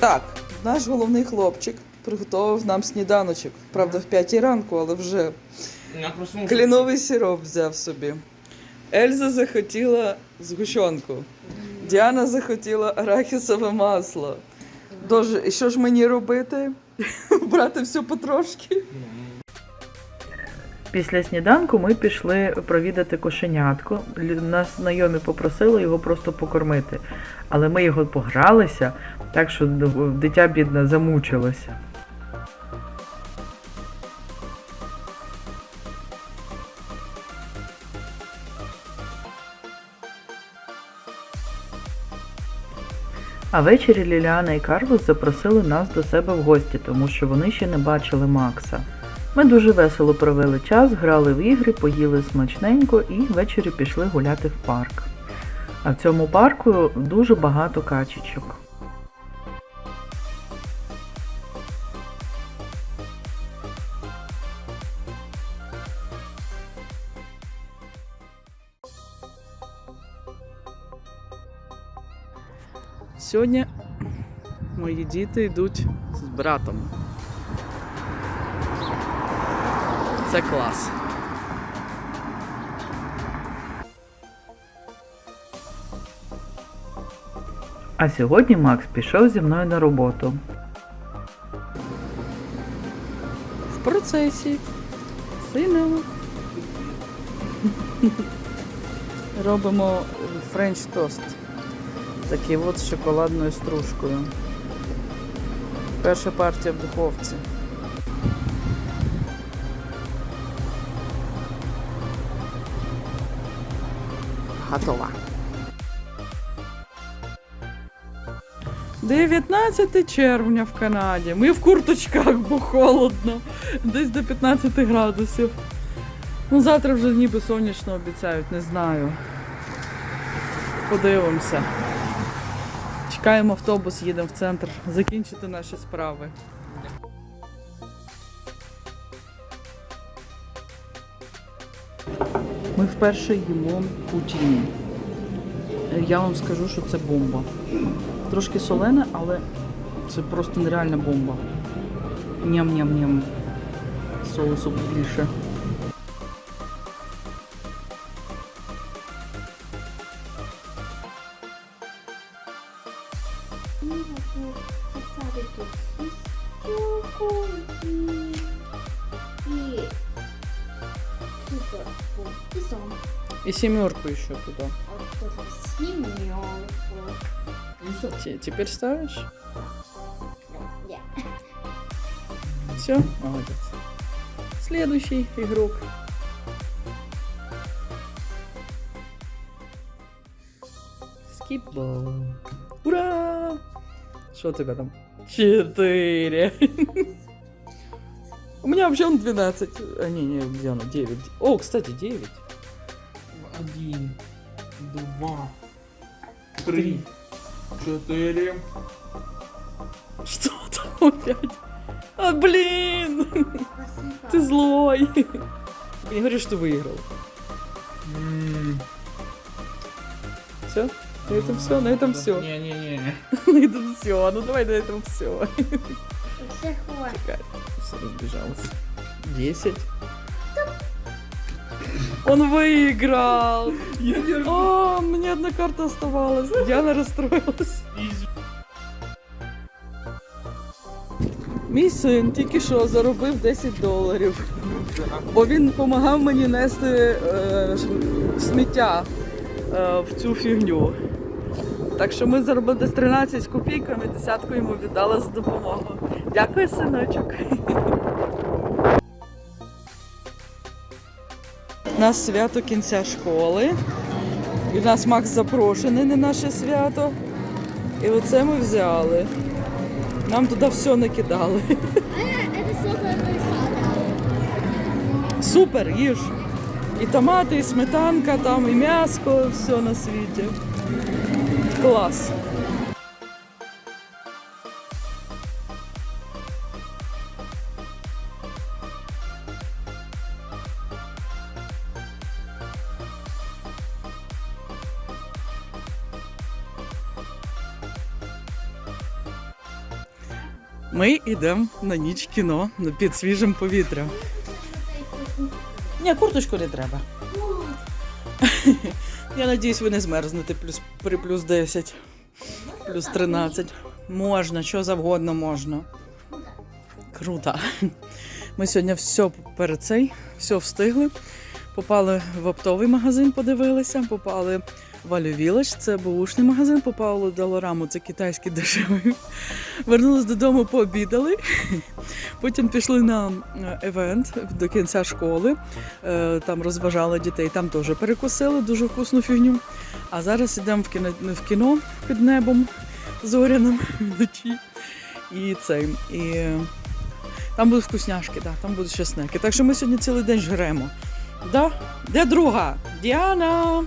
Так, наш головний хлопчик приготував нам сніданочок. Правда, в п'ятій ранку, але вже кліновий сироп взяв собі. Ельза захотіла згущенку. Діана захотіла арахісове масло. Дуже, і що ж мені робити? Брати все потрошки? Після сніданку ми пішли провідати кошенятку. Нас знайомі попросили його просто покормити. Але ми його погралися, так що дитя бідне замучилося. А ввечері Ліліана і Карлос запросили нас до себе в гості, тому що вони ще не бачили Макса. Ми дуже весело провели час, грали в ігри, поїли смачненько і ввечері пішли гуляти в парк. А в цьому парку дуже багато качечок. Сьогодні мої діти йдуть з братом. Це клас. А сьогодні Макс пішов зі мною на роботу. В процесі. Сильно. Робимо френч тост. Такий от з шоколадною стружкою. Перша партія в духовці. Готова. 19 червня в Канаді. Ми в курточках, бо холодно. Десь до 15 градусів. Ну, завтра вже ніби сонячно обіцяють, не знаю. Подивимося. Чекаємо автобус, їдемо в центр закінчити наші справи. Ми вперше їмо путіні. Я вам скажу, що це бомба. Трошки солене, але це просто нереальна бомба. Ням-ням-ням. Соусу більше. І стюку, і... і... цукерку, і сон. І сімерку ще туди. От тоже сім'йонку. Те- Теперь ставишь? Ні. Все, молодец. Следующий игрок. Скипбол. Ура! Что у тебя там? Четыре. У меня вообще он 12. А, не, не, где оно? 9. О, кстати, 9. Один, два, три, чотири. Что там опять? А, блин! Спасибо. Ты злой. Не говори, что выиграл. М, Все? На этом все, на этом все. Ні-ні-ні. На этом все. Ну давай на этом все. Все хватит. Все разбежалось. Десять. Он выиграл! Я не О, мне одна карта оставалась. Диана расстроилась. Мій син тільки що заробив 10 доларів, бо він допомагав мені нести е, сміття е, в цю фігню. Так що ми заробили десь 13 з копійками, десятку йому віддала за допомогу. Дякую, синочок. У нас свято кінця школи. І в нас Макс запрошений на наше свято. І оце ми взяли. Нам туди все накидали. Супер їж. І томати, і сметанка, там, і м'яско, все на світі. Клас. Ми йдемо на ніч кіно під свіжим повітрям. Ні, курточку не треба. Я надіюсь, ви не змерзнете плюс, при плюс 10, плюс 13. Можна, що завгодно можна. Круто. Ми сьогодні все перед цей, все встигли. Попали в оптовий магазин, подивилися, попали в Value це бушний магазин, попали в Долораму, це китайський дешевий. Вернулись додому, пообідали. Потім пішли на евент до кінця школи. Е, Там розважали дітей, там теж перекусили дуже вкусну фігню. А зараз йдемо в кіно, в кіно під небом зоряним вночі. І цей. І там будуть вкусняшки, да, там будуть ще снеки. Так що ми сьогодні цілий день жремо. Да? Де друга? Діана!